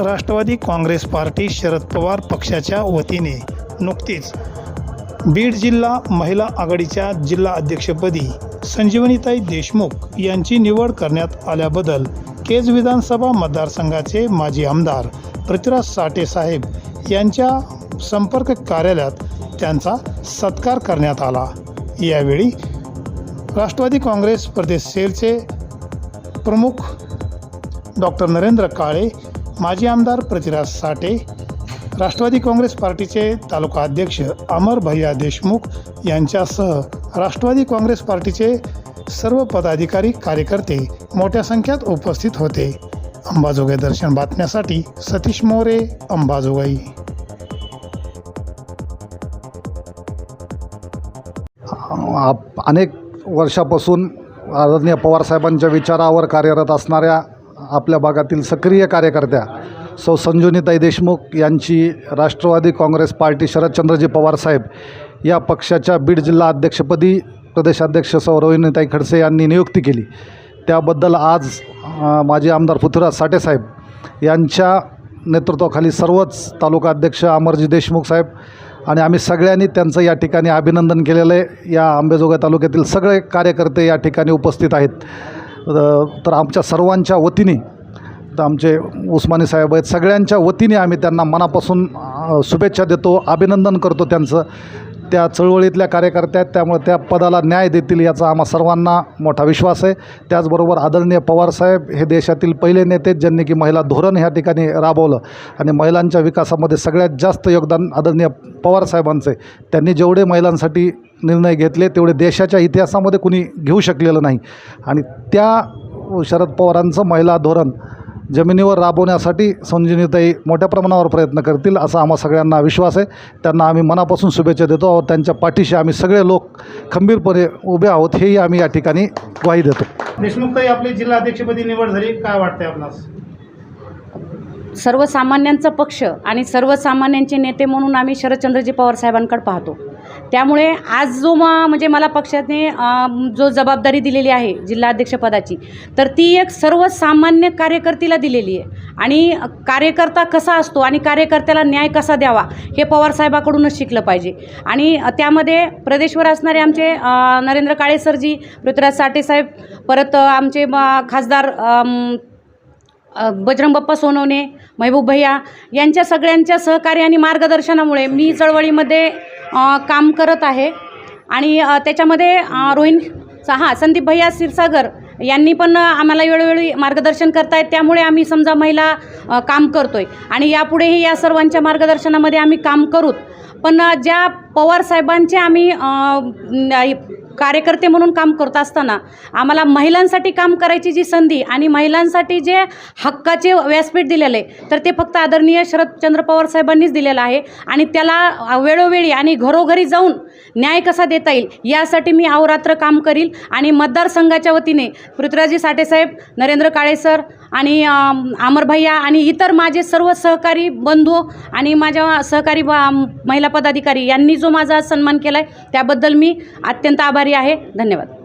Rashtrawadi Congress party Sharad Pawar पक्षाच्या वतीने नुकतीच बीड जिल्हा महिला आघाडीच्या जिल्हा अध्यक्षपदी संजीवनीताई देशमुख यांची निवड करण्यात आल्याबद्दल केज विधानसभा मतदारसंघाचे माजी आमदार पृथ्वीराज साठे साहेब यांच्या संपर्क कार्यालयात त्यांचा सत्कार करण्यात आला. यावेळी राष्ट्रवादी काँग्रेस प्रदेश सेलचे प्रमुख डॉक्टर नरेंद्र काळे माजी आमदार पृथ्वीराज साठे राष्ट्रवादी काँग्रेस पार्टीचे तालुका अध्यक्ष अमर भैया देशमुख यांच्यासह राष्ट्रवादी काँग्रेस पार्टीचे सर्व पदाधिकारी कार्यकर्ते मोठ्या संख्येत उपस्थित होते. अंबाजोगाई दर्शन बातम्यासाठी सतीश मोरे अंबाजोगाई. आप अनेक वर्षापासून आदरणीय पवारसाहेबांच्या विचारावर कार्यरत असणाऱ्या आपल्या भागातील सक्रिय कार्यकर्त्या सौ संजुनीताई देशमुख यांची राष्ट्रवादी काँग्रेस पार्टी शरदचंद्रजी पवारसाहेब या पक्षाच्या बीड जिल्हा अध्यक्षपदी प्रदेशाध्यक्ष सौ रोहिणीताई खडसे यांनी नियुक्ती केली. त्याबद्दल आज माजी आमदार पृथ्वीराज साठेसाहेब यांच्या नेतृत्वाखाली सर्वच तालुका अध्यक्ष अमरजी देशमुख साहेब आणि आम्ही सगळ्यांनी त्यांचं या ठिकाणी अभिनंदन केलेलं आहे. या आंबेजोगाई तालुक्यातील सगळे कार्यकर्ते या ठिकाणी उपस्थित आहेत. तर आमच्या सर्वांच्या वतीने तर आमचे उस्मानी साहेब आहेत सगळ्यांच्या वतीने आम्ही त्यांना मनापासून शुभेच्छा देतो अभिनंदन करतो त्यांचं. त्या चळवळीतल्या कार्यकर्त्या आहेत त्यामुळे त्या पदाला न्याय देतील याचा आम्हा सर्वांना मोठा विश्वास आहे. त्याचबरोबर आदरणीय पवारसाहेब हे देशातील पहिले नेते ज्यांनी की महिला धोरण ह्या ठिकाणी राबवलं. आणि महिलांच्या विकासामध्ये सगळ्यात जास्त योगदान आदरणीय पवारसाहेबांचं आहे. त्यांनी जेवढे महिलांसाठी निर्णय घेतले तेवढे देशाच्या इतिहासामध्ये कुणी घेऊ शकलेलं नाही. आणि त्या शरद पवारांचं महिला धोरण जमिनीवर राबवण्यासाठी संजीवनीताई मोठ्या प्रमाणावर प्रयत्न करतील असा आम्हा सगळ्यांना विश्वास आहे. त्यांना आम्ही मनापासून शुभेच्छा देतो व त्यांच्या पाठीशी आम्ही सगळे लोक खंबीरपणे उभे आहोत हेही आम्ही या ठिकाणी ग्वाही देतो. देशमुखताई आपली जिल्हाध्यक्षपदी निवड झाली. काय वाटते आपणास? सर्वसामान्यांचा पक्ष आणि सर्वसामान्यांचे नेते म्हणून आम्ही शरदचंद्रजी पवार साहेबांकडे पाहतो. त्यामुळे आज जो म म्हणजे मला पक्षाने जो जबाबदारी दिलेली आहे जिल्हाध्यक्षपदाची तर ती एक सर्वसामान्य कार्यकर्तीला दिलेली आहे. आणि कार्यकर्ता कसा असतो आणि कार्यकर्त्याला न्याय कसा द्यावा हे पवारसाहेबाकडूनच शिकलं पाहिजे. आणि त्यामध्ये प्रदेशवर असणारे आमचे नरेंद्र काळे सरजी पृथ्वीराज साठेसाहेब परत आमचे खासदार बजरंग बाप्पा सोनवणे महबूब भैया यांच्या सगळ्यांच्या सहकार्य आणि मार्गदर्शनामुळे मी चळवळीमध्ये काम करत आहे. आणि त्याच्यामध्ये रोहिण हां संदीप भैया क्षीरसागर यांनी पण आम्हाला वेळोवेळी मार्गदर्शन करतायत. त्यामुळे आम्ही समजा महिला काम करतोय. आणि यापुढेही या सर्वांच्या मार्गदर्शनामध्ये आम्ही काम करूत. पण ज्या पवार साहेबांचे आम्ही कार्यकर्ते म्हणून काम करत असताना आम्हाला महिलांसाठी काम करायची जी संधी आणि महिलांसाठी जे हक्काचे व्यासपीठ दिलेलं आहे तर ते फक्त आदरणीय शरदचंद्र पवार साहेबांनीच दिलेलं आहे. आणि त्याला वेळोवेळी आणि घरोघरी जाऊन न्याय कसा देता येईल? यासाठी मी अहोरात्र काम करील आणि मतदारसंघाच्या वतीने पृथ्वीराजी साठेसाहेब नरेंद्र काळे सर आणि अमरभैया अमर भैया आणि इतर माझे सर्व सहकारी बंधू आणि माझ्या सहकारी महिला पदाधिकारी यांनी जो माझा सन्मान केला आहे त्याबद्दल मी अत्यंत आभारी आहे. धन्यवाद.